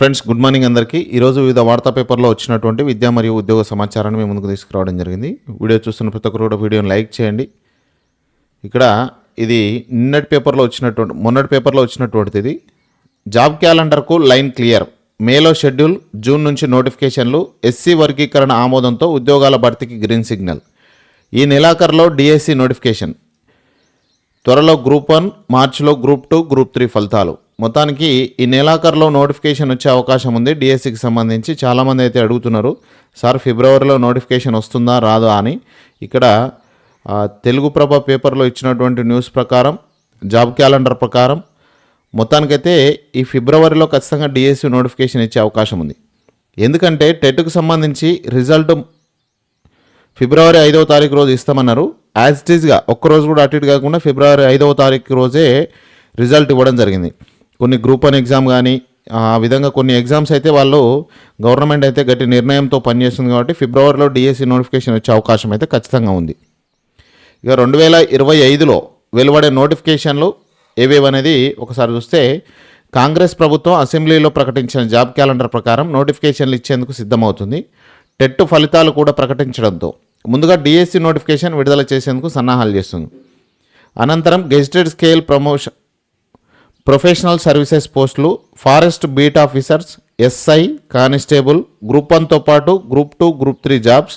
Friends good morning అందరికీ. ఈరోజు వివిధ వార్తా పేపర్లో వచ్చినటువంటి విద్యా మరియు ఉద్యోగ సమాచారాన్ని మేము ముందుకు తీసుకురావడం జరిగింది. వీడియో చూస్తున్న ప్రతి ఒక్కరు కూడా వీడియోని లైక్ చేయండి. ఇక్కడ ఇది నిన్నటి పేపర్లో వచ్చినటువంటి మొన్నటి పేపర్లో వచ్చినటువంటిది. ఇది జాబ్ క్యాలెండర్కు లైన్ క్లియర్. మేలో షెడ్యూల్ జూన్ నుంచి నోటిఫికేషన్లు ఎస్సీ వర్గీకరణ ఆమోదంతో ఉద్యోగాల భర్తీకి గ్రీన్ సిగ్నల్. ఈ నెలాఖరులో డిఎస్సి నోటిఫికేషన్. త్వరలో గ్రూప్ వన్ మార్చిలో గ్రూప్ టూ గ్రూప్ త్రీ ఫలితాలు. మొత్తానికి ఈ నెలాఖరులో నోటిఫికేషన్ వచ్చే అవకాశం ఉంది. డిఎస్సికి సంబంధించి చాలామంది అయితే అడుగుతున్నారు. సార్ ఫిబ్రవరిలో నోటిఫికేషన్ వస్తుందా రాదా? అని. ఇక్కడ తెలుగు ప్రభ పేపర్లో ఇచ్చినటువంటి న్యూస్ ప్రకారం జాబ్ క్యాలెండర్ ప్రకారం మొత్తానికైతే ఈ ఫిబ్రవరిలో ఖచ్చితంగా డిఎస్సి నోటిఫికేషన్ ఇచ్చే అవకాశం ఉంది. ఎందుకంటే టెట్కు సంబంధించి రిజల్ట్ ఫిబ్రవరి ఐదవ తారీఖు రోజు ఇస్తామన్నారు. యాజ్ ఇట్ ఈజ్గా ఒక్కరోజు కూడా అటు ఇటు కాకుండా ఫిబ్రవరి ఐదవ తారీఖు రోజే రిజల్ట్ ఇవ్వడం జరిగింది. కొన్ని గ్రూప్ వన్ ఎగ్జామ్ కానీ ఆ విధంగా కొన్ని ఎగ్జామ్స్ అయితే వాళ్ళు గవర్నమెంట్ అయితే గట్టి నిర్ణయంతో పనిచేస్తుంది కాబట్టి ఫిబ్రవరిలో డిఎస్సి నోటిఫికేషన్ వచ్చే అవకాశం అయితే ఖచ్చితంగా ఉంది. ఇక రెండు వేల ఇరవై ఐదులో వెలువడే నోటిఫికేషన్లు ఏవేవనేది ఒకసారి చూస్తే కాంగ్రెస్ ప్రభుత్వం అసెంబ్లీలో ప్రకటించిన జాబ్ క్యాలెండర్ ప్రకారం నోటిఫికేషన్లు ఇచ్చేందుకు సిద్ధమవుతుంది. టెట్ ఫలితాలు కూడా ప్రకటించడంతో ముందుగా డిఎస్సి నోటిఫికేషన్ విడుదల చేసేందుకు సన్నాహాలు చేస్తుంది. అనంతరం gazetted scale promotion professional services పోస్టులు forest beat officers SI constable group వన్తో పాటు group two group three jobs.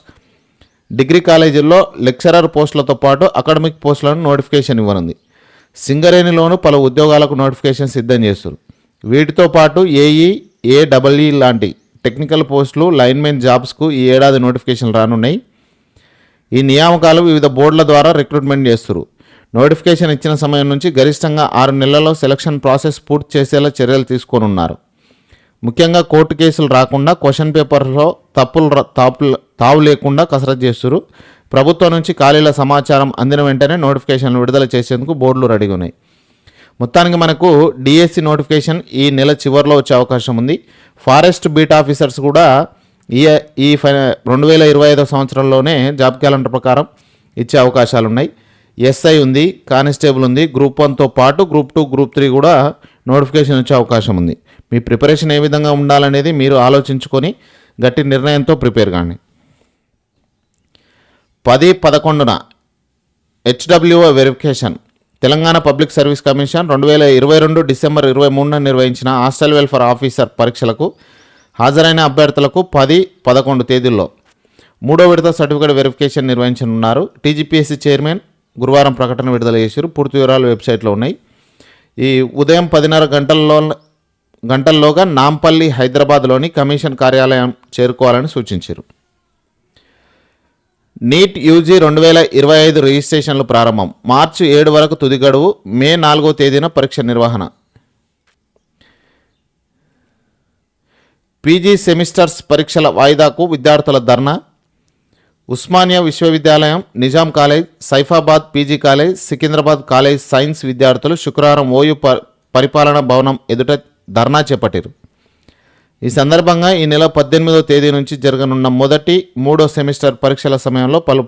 Degree కాలేజీల్లో లెక్చరర్ పోస్టులతో పాటు అకాడమిక్ పోస్టులను నోటిఫికేషన్ ఇవ్వనుంది. సింగరేణిలోను పలు ఉద్యోగాలకు నోటిఫికేషన్ సిద్ధం చేస్తారు. వీటితో పాటు ఏఈ ఏడబ్ల్ఈ లాంటి టెక్నికల్ పోస్టులు లైన్మెన్ జాబ్స్కు ఈ ఏడాది నోటిఫికేషన్ రానున్నాయి. ఈ నియామకాలు వివిధ బోర్డుల ద్వారా రిక్రూట్మెంట్ చేస్తారు. నోటిఫికేషన్ ఇచ్చిన సమయం నుంచి గరిష్టంగా ఆరు నెలల్లో సెలక్షన్ ప్రాసెస్ పూర్తి చేసేలా చర్యలు తీసుకోనున్నారు. ముఖ్యంగా కోర్టు కేసులు రాకుండా క్వశ్చన్ పేపర్లో తప్పులు తాపులు తావు లేకుండా కసరత్ చేస్తారు. ప్రభుత్వం నుంచి ఖాళీల సమాచారం అందిన వెంటనే నోటిఫికేషన్లు విడుదల చేసేందుకు బోర్డులు రెడీగా ఉన్నాయి. మొత్తానికి మనకు డిఎస్సి నోటిఫికేషన్ ఈ నెల చివరిలో వచ్చే అవకాశం ఉంది. ఫారెస్ట్ బీట్ ఆఫీసర్స్ కూడా ఈ ఈ ఫై రెండు వేల ఇరవై ఐదో సంవత్సరంలోనే జాబ్ క్యాలెండర్ ప్రకారం ఇచ్చే అవకాశాలు ఉన్నాయి ఎస్ఐ ఉంది కానిస్టేబుల్ ఉంది గ్రూప్ వన్తో పాటు గ్రూప్ టూ గ్రూప్ త్రీ కూడా నోటిఫికేషన్ వచ్చే అవకాశం ఉంది. మీ ప్రిపరేషన్ ఏ విధంగా ఉండాలనేది మీరు ఆలోచించుకొని గట్టి నిర్ణయంతో ప్రిపేర్ కాండి. పది పదకొండున HWO verification. Telangana public service commission రెండు వేల ఇరవై రెండు డిసెంబర్ ఇరవై మూడున నిర్వహించిన హాస్టల్ వెల్ఫేర్ ఆఫీసర్ పరీక్షలకు హాజరైన అభ్యర్థులకు పది పదకొండు తేదీల్లో మూడో విడత సర్టిఫికేట్ వెరిఫికేషన్ నిర్వహించనున్నారు. టీజీపీఎస్సీ చైర్మన్ గురువారం ప్రకటన విడుదల చేశారు. పూర్తి వివరాలు వెబ్సైట్లో ఉన్నాయి. ఈ ఉదయం పదిన్నర గంటల్లో గంటల్లోగా నాంపల్లి హైదరాబాద్లోని కమిషన్ కార్యాలయం చేరుకోవాలని సూచించారు. నీట్ యూజీ రెండు వేల ఇరవై ఐదు రిజిస్ట్రేషన్లు ప్రారంభం. మార్చి ఏడు వరకు తుది గడువు మే నాలుగో తేదీన పరీక్ష నిర్వహణ. పీజీ సెమిస్టర్స్ పరీక్షల వాయిదాకు విద్యార్థుల ధర్నా. ఉస్మానియా విశ్వవిద్యాలయం Nizam college Saifabad PG college Secunderabad college science విద్యార్థులు శుక్రవారం ఓయూ ప భవనం ఎదుట ధర్నా చేపట్టారు. ఈ సందర్భంగా ఈ నెల పద్దెనిమిదో తేదీ నుంచి జరగనున్న మొదటి మూడో సెమిస్టర్ పరీక్షల సమయంలో పలు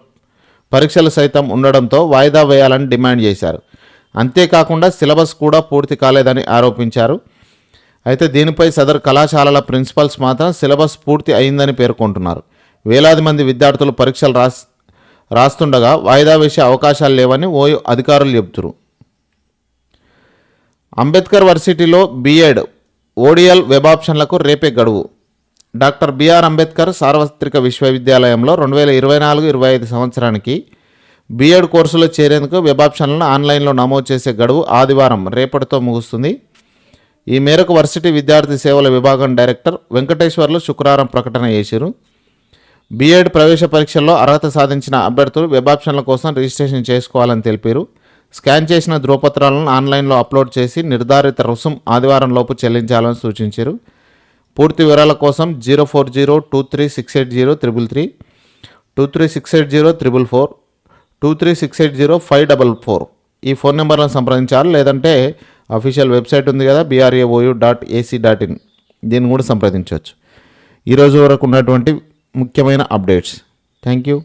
పరీక్షలు సైతం ఉండడంతో వాయిదా వేయాలని డిమాండ్ చేశారు. అంతేకాకుండా సిలబస్ కూడా పూర్తి కాలేదని ఆరోపించారు. అయితే దీనిపై సదరు కళాశాలల ప్రిన్సిపల్స్ మాత్రం సిలబస్ పూర్తి అయిందని పేర్కొంటున్నారు. వేలాది మంది విద్యార్థులు పరీక్షలు రాస్ రాస్తుండగా వాయిదా వేసే అవకాశాలు లేవని ఓయో అధికారులు చెబుతున్నారు అంబేద్కర్ వర్సిటీలో బీఎడ్ ఓడిఎల్ వెబ్ ఆప్షన్లకు రేపే గడువు. డాక్టర్ బిఆర్ అంబేద్కర్ సార్వత్రిక విశ్వవిద్యాలయంలో రెండు వేల ఇరవై నాలుగు ఇరవై ఐదు సంవత్సరానికి బీఎడ్ కోర్సులో చేరేందుకు వెబ్ ఆప్షన్లను ఆన్లైన్లో నమోదు చేసే గడువు ఆదివారం రేపటితో ముగుస్తుంది. ఈ మేరకు వర్సిటీ విద్యార్థి సేవల విభాగం డైరెక్టర్ వెంకటేశ్వర్లు శుక్రవారం ప్రకటన చేశారు బీఎడ్ ప్రవేశ పరీక్షల్లో అర్హత సాధించిన అభ్యర్థులు వెబ్ ఆప్షన్ల కోసం రిజిస్ట్రేషన్ చేసుకోవాలని తెలిపారు. స్కాన్ చేసిన ధృవపత్రాలను ఆన్లైన్లో అప్లోడ్ చేసి నిర్ధారిత రుసుం ఆదివారం లోపు చెల్లించాలని సూచించారు. పూర్తి వివరాల కోసం zero four zero two three six eight zero triple three two three six eight zero triple four two three six eight zero five double four. ఈ ఫోన్ నెంబర్లను సంప్రదించాలి లేదంటే అఫీషియల్ వెబ్సైట్ ఉంది కదా BRAOU dot AC dot in దీన్ని కూడా సంప్రదించవచ్చు. ఈరోజు వరకు ఉన్నటువంటి ముఖ్యమైన అప్డేట్స్. Thank you.